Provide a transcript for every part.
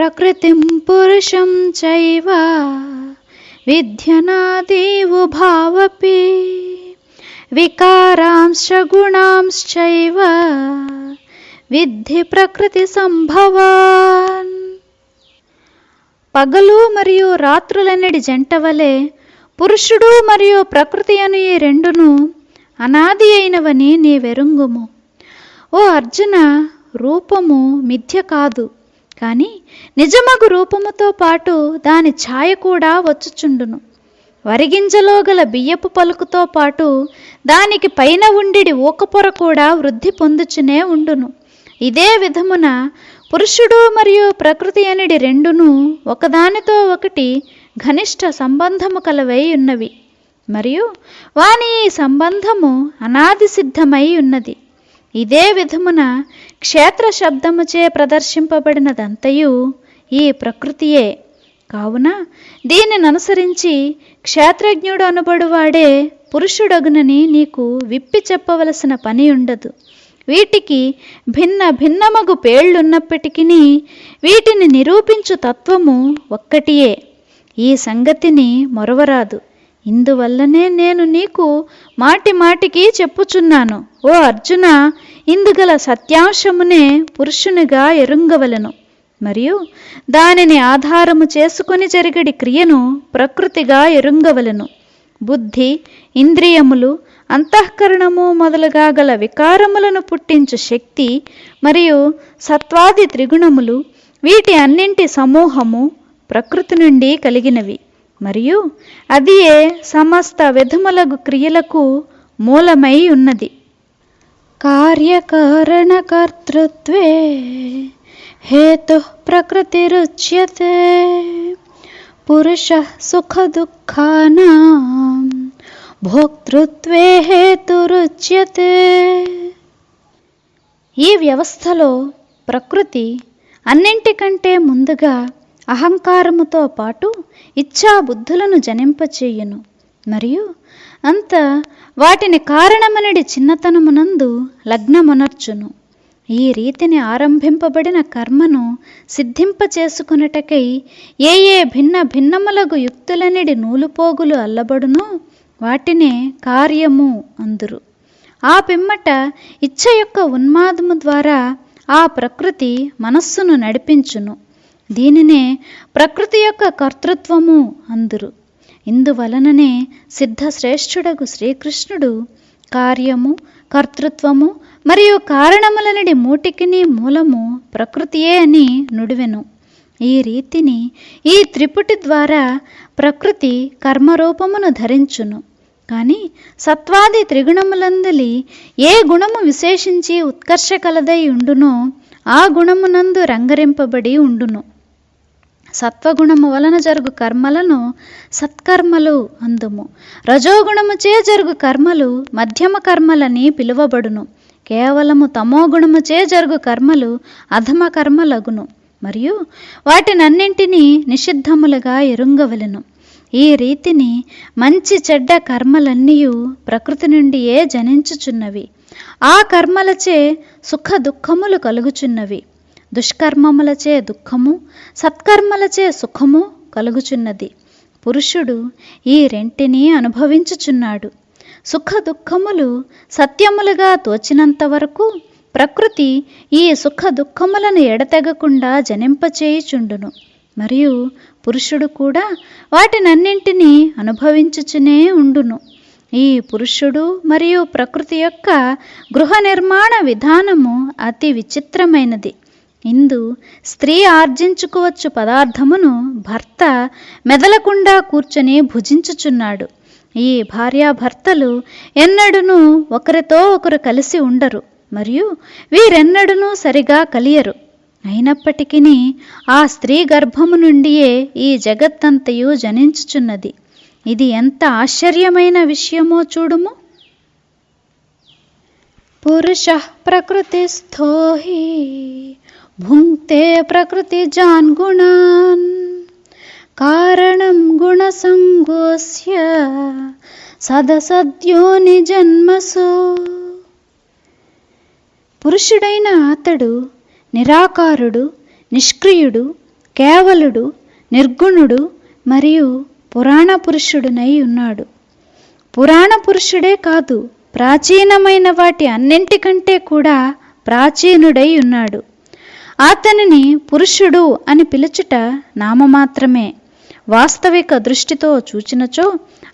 ప్రకృతిం పురుషం చైవ విద్యనాదేవు భావపి వికారాంశ గుణాంశ్చైవ విద్ధి ప్రకృతి సంభవాన్. పగలు మరియు రాత్రులన్నడి జంట వలె పురుషుడు మరియు ప్రకృతి అను ఈ రెండును అనాది అయినవని నీ వెరుంగుము ఓ అర్జున రూపము మిథ్య కాదు. కానీ నిజమగు రూపముతో పాటు దాని ఛాయ కూడా వచ్చుచుండును. వరిగింజలో గల బియ్యపు పలుకుతో పాటు దానికి పైన ఉండిడి ఊకపొర కూడా వృద్ధి పొందుచునే ఉండును. ఇదే విధమున పురుషుడు మరియు ప్రకృతి అనిడి రెండును ఒకదానితో ఒకటి ఘనిష్ట సంబంధము కలవై ఉన్నవి. మరియు వాని ఈ సంబంధము అనాది సిద్ధమై ఉన్నది. ఇదే విధమున క్షేత్ర శబ్దముచే ప్రదర్శింపబడినదంతయు ఈ ప్రకృతియే. కావున దీనిని అనుసరించి క్షేత్రజ్ఞుడు అనబడువాడే పురుషుడగునని నీకు విప్పి చెప్పవలసిన పని ఉండదు వీటికి భిన్న భిన్నమగు పేళ్ళున్నప్పటికీ వీటిని నిరూపించు తత్వము ఒక్కటియే. ఈ సంగతిని మొరవరాదు. ఇందువల్లనే నేను నీకు మాటి మాటికి చెప్పుచున్నాను. ఓ అర్జున ఇందుగల సత్యాంశమునే పురుషునిగా ఎరుంగవలను. మరియు దానిని ఆధారము చేసుకుని జరిగడి క్రియను ప్రకృతిగా ఎరుంగవలను. బుద్ధి ఇంద్రియములు అంతఃకరణము మొదలుగా గల వికారములను పుట్టించు శక్తి మరియు సత్వాది త్రిగుణములు వీటి అన్నింటి సమూహము ప్రకృతి నుండి కలిగినవి. మరియు అదియే సమస్త విధములగు క్రియలకు మూలమై ఉన్నది. కార్యకారణకర్తృత్వే హేతు ప్రకృతిరుచ్యతే పురుష సుఖ దుఃఖానాం భోక్తృత్వే హేతురుచ్యతే. ఈ వ్యవస్థలో ప్రకృతి అన్నింటికంటే ముందుగా అహంకారముతో పాటు ఇచ్చా బుద్ధులను జనింపచేయును. మరియు అంత వాటిని కారణమనడి చిన్నతనమునందు లగ్నమునర్చును. ఈ రీతిని ఆరంభింపబడిన కర్మను సిద్ధింపచేసుకున్నటకై ఏ ఏ భిన్న భిన్నములగు యుక్తులనిడి నూలుపోగులు అల్లబడునో వాటినే కార్యము అందురు. ఆ పిమ్మట ఇచ్చ యొక్క ఉన్మాదము ద్వారా ఆ ప్రకృతి మనస్సును నడిపించును. దీనినే ప్రకృతి యొక్క కర్తృత్వము అందురు. ఇందువలననే సిద్ధశ్రేష్ఠుడగు శ్రీకృష్ణుడు కార్యము కర్తృత్వము మరియు కారణములనడి మూటికిని మూలము ప్రకృతియే అని నుడివెను. ఈ రీతిని ఈ త్రిపుటి ద్వారా ప్రకృతి కర్మరూపమును ధరించును. కానీ సత్వాది త్రిగుణములందలి ఏ గుణము విశేషించి ఉత్కర్ష కలదై ఉండునో ఆ గుణమునందు రంగరింపబడి ఉండును. సత్వగుణము వలన జరుగు కర్మలను సత్కర్మలు అందుము. రజోగుణముచే జరుగు కర్మలు మధ్యమ కర్మలని పిలువబడును. కేవలము తమోగుణముచే జరుగు కర్మలు అధమ కర్మలగును. మరియు వాటినన్నింటినీ నిషిద్ధములుగా ఎరుంగవలెను. ఈ రీతిని మంచి చెడ్డ కర్మలన్నీయు ప్రకృతి నుండియే జనించుచున్నవి. ఆ కర్మలచే సుఖ దుఃఖములు కలుగుచున్నవి. దుష్కర్మములచే దుఃఖము సత్కర్మలచే సుఖము కలుగుచున్నది. పురుషుడు ఈ రెంటిని అనుభవించుచున్నాడు. సుఖ దుఃఖములు సత్యములుగా తోచినంత వరకు ప్రకృతి ఈ సుఖ దుఃఖములను ఎడతెగకుండా జనింపచేయుచుండును. మరియు పురుషుడు కూడా వాటినన్నింటినీ అనుభవించుచునే ఉండును. ఈ పురుషుడు మరియు ప్రకృతి యొక్క గృహ నిర్మాణ విధానము అతి విచిత్రమైనది. ఇందు స్త్రీ ఆర్జించుకోవచ్చు పదార్థమును భర్త మెదలకుండా కూర్చొని భుజించుచున్నాడు. ఈ భార్యాభర్తలు ఎన్నడూనూ ఒకరితో ఒకరు కలిసి ఉండరు మరియు వీరెన్నడూనూ సరిగా కలియరు. అయినప్పటికీ ఆ స్త్రీ గర్భము నుండియే ఈ జగత్తంతయు జనించుచున్నది. ఇది ఎంత ఆశ్చర్యమైన విషయమో చూడుము. పురుష ప్రకృతిస్థో హి భుంక్తే ప్రకృతిజాన్ గుణాన్ కారణం గుణసంగోస్య సదసద్యోని జన్మసు పురుషుడైన అతడు నిరాకారుడు నిష్క్రియుడు కేవలుడు నిర్గుణుడు మరియు పురాణ పురుషుడునై ఉన్నాడు. పురాణ పురుషుడే కాదు ప్రాచీనమైన వాటి అన్నింటికంటే కూడా ప్రాచీనుడై ఉన్నాడు. అతనిని పురుషుడు అని పిలుచుట నామమాత్రమే. వాస్తవిక దృష్టితో చూచినచో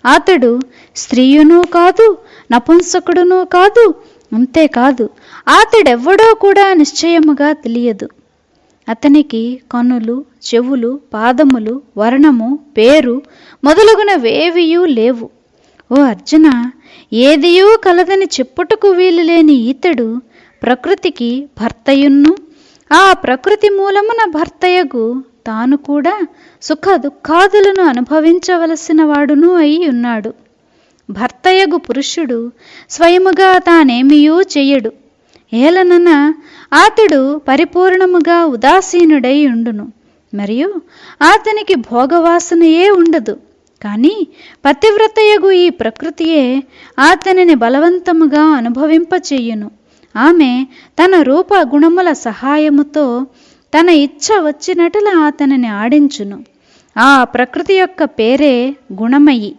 అతడు స్త్రీయునూ కాదు నపుంసకుడునూ కాదు అంతేకాదు అతడెవ్వడో కూడా నిశ్చయముగా తెలియదు. అతనికి కనులు చెవులు పాదములు వర్ణము పేరు మొదలగునవేవియూ లేవు. ఓ అర్జున ఏదియూ కలదని చెప్పుటకు వీలు లేని ఈతడు ప్రకృతికి భర్తయున్ను ఆ ప్రకృతి మూలమున భర్తయగు తాను కూడా సుఖ దుఃఖాదులను అనుభవించవలసిన వాడును అయి ఉన్నాడు. భర్తయగు పురుషుడు స్వయముగా తానేమియూ చెయ్యడు. ఏలనన అతడు పరిపూర్ణముగా ఉదాసీనుడై ఉండును. మరియు అతనికి భోగవాసనయే ఉండదు. కానీ పతివ్రతయగు ఈ ప్రకృతియే అతనిని బలవంతముగా అనుభవింపచేయును ఆమె తన రూప గుణముల సహాయముతో తన ఇచ్ఛ వచ్చినట్ల అతనిని ఆడించును. ఆ ప్రకృతి యొక్క పేరే గుణమయి.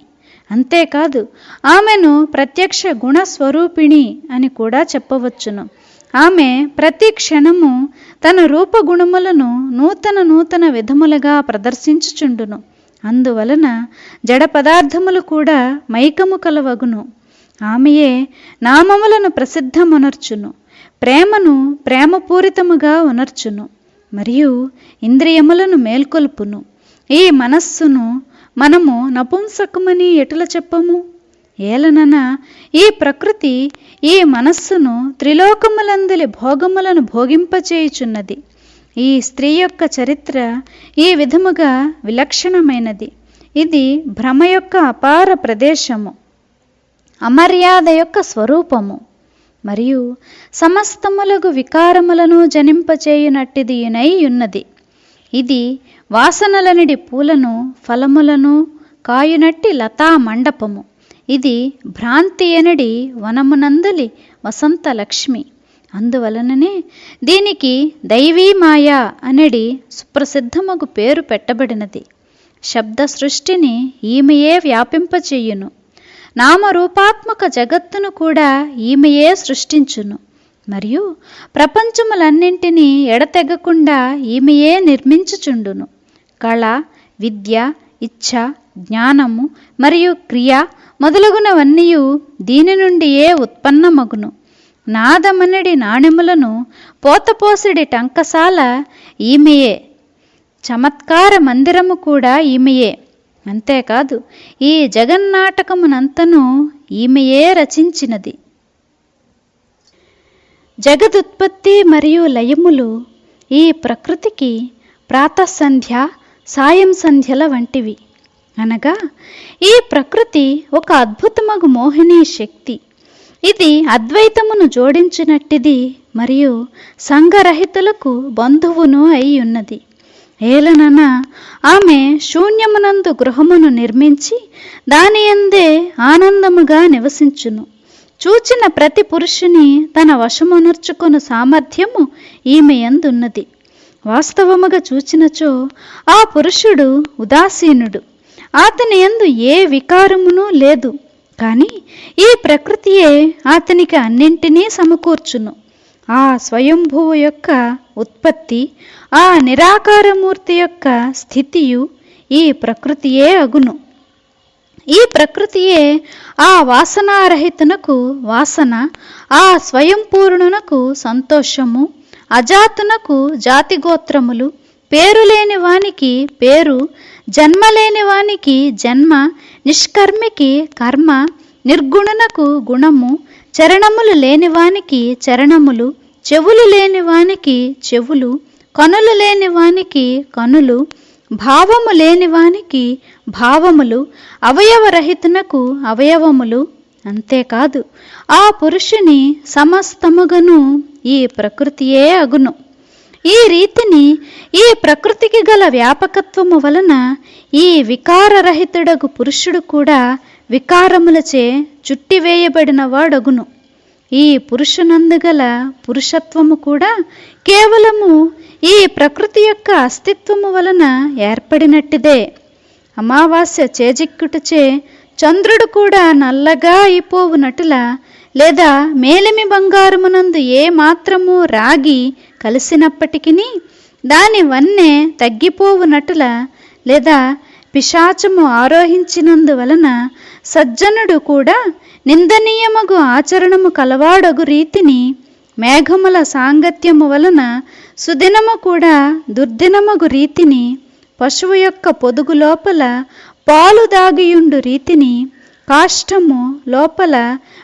అంతేకాదు ఆమెను ప్రత్యక్ష గుణస్వరూపిణి అని కూడా చెప్పవచ్చును. ఆమె ప్రతి క్షణము తన రూపగుణములను నూతన నూతన విధములుగా ప్రదర్శించుచుండును. అందువలన జడ పదార్థములు కూడా మైకము కలవగును. ఆమెయే నామములను ప్రసిద్ధమునర్చును ప్రేమను ప్రేమపూరితముగా ఉనర్చును మరియు ఇంద్రియములను మేల్కొల్పును. ఈ మనస్సును మనము నపుంసకమని ఎటుల చెప్పము? ఏలనన ఈ ప్రకృతి ఈ మనస్సును త్రిలోకములందలి భోగములను భోగింపచేయుచున్నది. ఈ స్త్రీ యొక్క చరిత్ర ఈ విధముగా విలక్షణమైనది. ఇది భ్రమ యొక్క అపార ప్రదేశము. అమర్యాద యొక్క స్వరూపము. మరియు సమస్తములగు వికారములను జనింపచేయునట్టిది యునై ఉన్నది. ఇది వాసనలనిడి పూలను ఫలములను కాయునట్టి లతా మండపము. ఇది భ్రాంతి ఎనడి వనమునందలి వసంత లక్ష్మి. అందువలననే దీనికి దైవీ మాయ అనడి సుప్రసిద్ధముకు పేరు పెట్టబడినది. శబ్ద సృష్టిని ఈమెయే వ్యాపింపచేయును. నామరూపాత్మక జగత్తును కూడా ఈమెయే సృష్టించును. మరియు ప్రపంచములన్నింటినీ ఎడతెగకుండా ఈమెయే నిర్మించుచుండును. కళ విద్య ఇచ్ఛ జ్ఞానము మరియు క్రియ మొదలగునవన్నీయు దీని నుండియే ఉత్పన్నమగును. నాదమనడి నాణెములను పోతపోసిడి టంకసాల ఈమెయే. చమత్కార మందిరము కూడా ఈమెయే. అంతేకాదు ఈ జగన్నాటకమునంతను ఈమెయే రచించినది. జగదుత్పత్తి మరియు లయములు ఈ ప్రకృతికి ప్రాతసంధ్య సాయం సంధ్యల వంటివి. అనగా ఈ ప్రకృతి ఒక అద్భుతమగు మోహిని శక్తి. ఇది అద్వైతమును జోడించినట్టిది మరియు సంఘరహితులకు బంధువును అయి ఉన్నది ఏలనన ఆమె శూన్యమునందు గృహమును నిర్మించి దాని ఎందే ఆనందముగా నివసించును. చూచిన ప్రతి పురుషుని తన వశమునర్చుకొను సామర్థ్యము ఈమె ఎందున్నది వాస్తవముగా చూచినచో ఆ పురుషుడు ఉదాసీనుడు. అతని యందు ఏ వికారమును లేదు. కానీ ఈ ప్రకృతియే అతనికి అన్నింటినీ సమకూర్చును. ఆ స్వయంభువు యొక్క ఉత్పత్తి ఆ నిరాకారమూర్తి యొక్క స్థితియు ఈ ప్రకృతియే అగును. ఈ ప్రకృతియే ఆ వాసనారహితునకు వాసన ఆ స్వయంపూర్ణునకు సంతోషము అజాతునకు జాతిగోత్రములు పేరు లేని వానికి పేరు జన్మలేని వానికి జన్మ నిష్కర్మికి కర్మ నిర్గుణునకు గుణము చరణములు లేని వానికి చరణములు చెవులు లేని వానికి చెవులు కనులు లేని వానికి కనులు భావము లేని వానికి భావములు అవయవరహితునకు అవయవములు. అంతేకాదు ఆ పురుషుని సమస్తముగను ఈ ప్రకృతియే అగును. ఈ రీతిని ఈ ప్రకృతికి గల వ్యాపకత్వము వలన ఈ వికారరహితుడగు పురుషుడు కూడా వికారములచే చుట్టివేయబడిన వాడగును ఈ పురుషునందుగల పురుషత్వము కూడా కేవలము ఈ ప్రకృతి యొక్క అస్తిత్వము వలన ఏర్పడినట్టిదే. అమావాస్య చేజిక్కుటచే చంద్రుడు కూడా నల్లగా అయిపోవునటుల లేదా మేలిమి బంగారమునందు ఏ మాత్రము రాగి కలిసినప్పటికీ దాని వన్నే తగ్గిపోవునటుల లేదా పిశాచము ఆరోహించినందువలన సజ్జనుడు కూడా నిందనీయమగు ఆచరణము కలవాడగు రీతిని మేఘముల సాంగత్యము వలన సుదినము కూడా దుర్దినమగు రీతిని పశువు యొక్క పొదుగు లోపల పాలు దాగియుండు రీతిని కాష్టము లోపల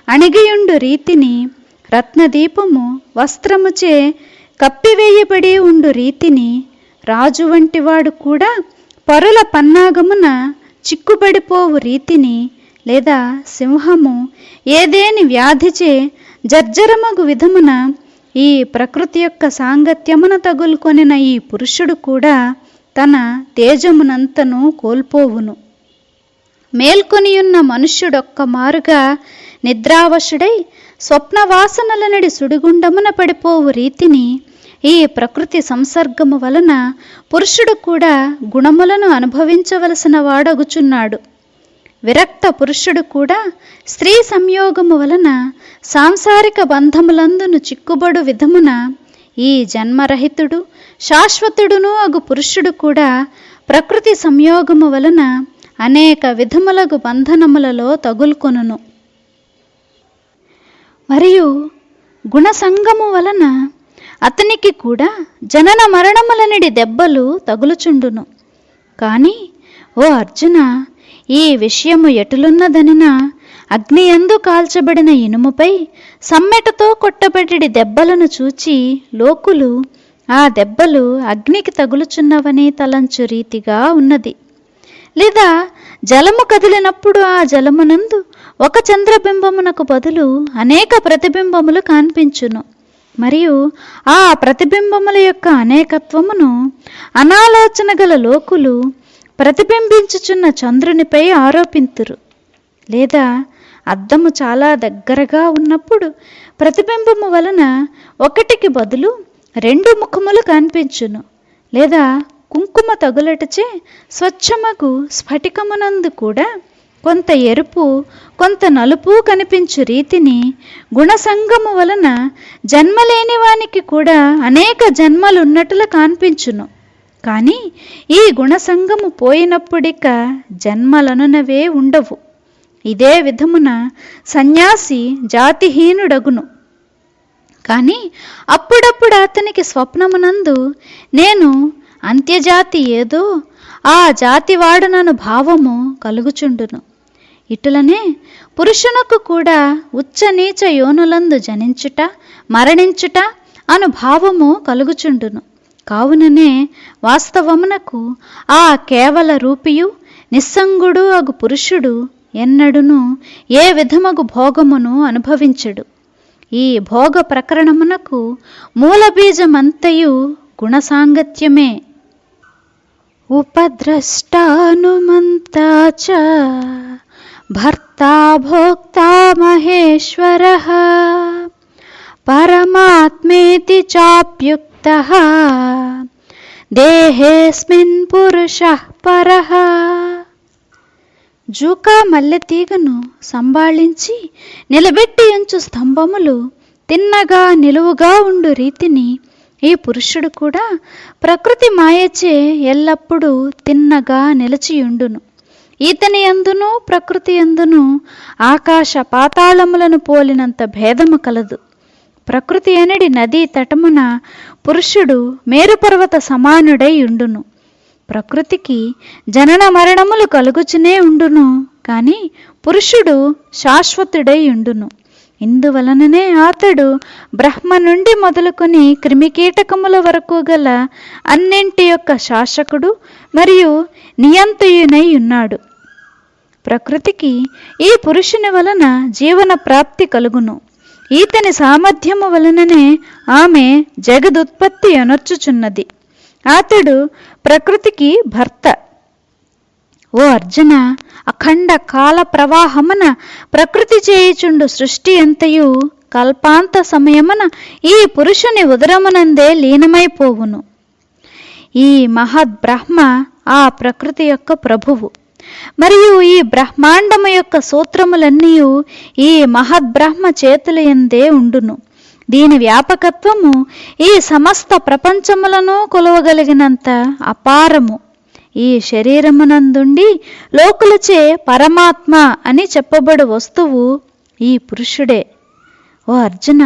అణిగియుండు రీతిని రత్నదీపము వస్త్రముచే కప్పివేయబడి ఉండు రీతిని రాజు వంటివాడు కూడా పరుల పన్నాగమున చిక్కుబడిపోవు రీతిని లేదా సింహము ఏదేని వ్యాధిచే జర్జరమగు విధమున ఈ ప్రకృతి యొక్క సాంగత్యమున తగులుకొనిన ఈ పురుషుడు కూడా తన తేజమునంతను కోల్పోవును. మేల్కొనియున్న మనుష్యుడొక్క మారుగా నిద్రావశుడై స్వప్నవాసనలనడి సుడిగుండమున పడిపోవు రీతిని ఈ ప్రకృతి సంసర్గము వలన పురుషుడు కూడా గుణములను అనుభవించవలసిన వాడగుచున్నాడు. విరక్త పురుషుడు కూడా స్త్రీ సంయోగము వలన సాంసారిక బంధములందును చిక్కుబడు విధమున ఈ జన్మరహితుడు శాశ్వతుడును అగు పురుషుడు కూడా ప్రకృతి సంయోగము వలన అనేక విధములగు బంధనములలో తగులుకొనును. మరియు గుణసంగము వలన అతనికి కూడా జనన మరణములనిడి దెబ్బలు తగులుచుండును. కానీ ఓ అర్జున ఈ విషయము ఎటులున్నదనిన అగ్నియందు కాల్చబడిన ఇనుముపై సమ్మెటతో కొట్టబడి దెబ్బలను చూచి లోకులు ఆ దెబ్బలు అగ్నికి తగులుచున్నవని తలంచు రీతిగా ఉన్నది. లేదా జలము కదిలినప్పుడు ఆ జలమునందు ఒక చంద్రబింబమునకు బదులు అనేక ప్రతిబింబములు కనిపించును. మరియు ఆ ప్రతిబింబముల యొక్క అనేకత్వమును అనాలోచన గల లోకులు ప్రతిబింబించుచున్న చంద్రునిపై ఆరోపింతురు. లేదా అద్దము చాలా దగ్గరగా ఉన్నప్పుడు ప్రతిబింబము వలన ఒకటికి బదులు రెండు ముఖములు కనిపించును. లేదా కుంకుమ తగులటచే స్వచ్ఛమగు స్ఫటికమునందు కూడా కొంత ఎరుపు కొంత నలుపు కనిపించు రీతిని గుణసంగము వలన జన్మలేని వానికి కూడా అనేక జన్మలున్నట్లు కనిపించును. కానీ ఈ గుణసంగము పోయినప్పుడిక జన్మలనునవే ఉండవు. ఇదే విధమున సన్యాసి జాతిహీనుడగును. కానీ అప్పుడప్పుడు అతనికి స్వప్నమునందు నేను అంత్యజాతి ఏదో ఆ జాతివాడనను భావము కలుగుచుండును. ఇటులనే పురుషునకు కూడా ఉచ్చనీచ యోనులందు జనించుట మరణించుట అను భావము కలుగుచుండును. కావుననే వాస్తవమునకు ఆ కేవల రూపియు నిస్సంగుడు అగు పురుషుడు ఎన్నడును ఏ విధమగు భోగమును అనుభవించడు. ఈ భోగ ప్రకరణమునకు మూలబీజమంతయు గుణసాంగత్యమే. ఉపద్రష్టానుమంతా చ భర్తా భోక్తా మహేశ్వర పరమాత్మేతి చాప్యుక్త దేహేస్మిన్ పురుష పర జూకా మల్లెతీగను సంబాళించి నిలబెట్టి ఎంచు స్తంభములు తిన్నగా నిలువుగా ఉండు రీతిని ఈ పురుషుడు కూడా ప్రకృతి మాయచే ఎల్లప్పుడూ తిన్నగా నిలిచియుండును. ఇతని ఎందును ప్రకృతి ఎందును ఆకాశ పాతాళములను పోలినంత భేదము కలదు. ప్రకృతి అనడి నదీ తటమున పురుషుడు మేరుపర్వత సమానుడై ఉండును. ప్రకృతికి జనన మరణములు కలుగుచునే ఉండును కానీ పురుషుడు శాశ్వతుడై ఉండును. ఇందువలననే అతడు బ్రహ్మ నుండి మొదలుకొని క్రిమికీటకముల వరకు గల అన్నింటి యొక్క శాసకుడు మరియు నియంతయునై ఉన్నాడు. ప్రకృతికి ఈ పురుషుని వలన జీవన ప్రాప్తి కలుగును. ఈతని సామర్థ్యము వలననే ఆమె జగదుత్పత్తి అనర్చుచున్నది. అతడు ప్రకృతికి భర్త. ఓ అర్జున అఖండ కాల ప్రవాహమున ప్రకృతి చేయుచుండు సృష్టి ఎంతయు కల్పాంత సమయమున ఈ పురుషుని ఉదరమునందే లీనమైపోవును. ఈ మహద్బ్రహ్మ ఆ ప్రకృతి యొక్క ప్రభువు. మరియు ఈ బ్రహ్మాండము యొక్క సూత్రములన్నీ ఈ మహద్బ్రహ్మ చేతుల ఎందే ఉండును. దీని వ్యాపకత్వము ఈ సమస్త ప్రపంచములను కొలవగలిగినంత అపారము. ఈ శరీరమునందుండి లోకులచే పరమాత్మ అని చెప్పబడు వస్తువు ఈ పురుషుడే. ఓ అర్జున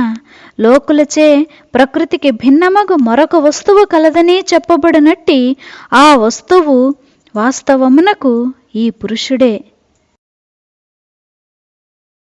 లోకులచే ప్రకృతికి భిన్నమగు మరొక వస్తువు కలదని చెప్పబడినట్టి ఆ వస్తువు వాస్తవమునకు ఈ పురుషుడే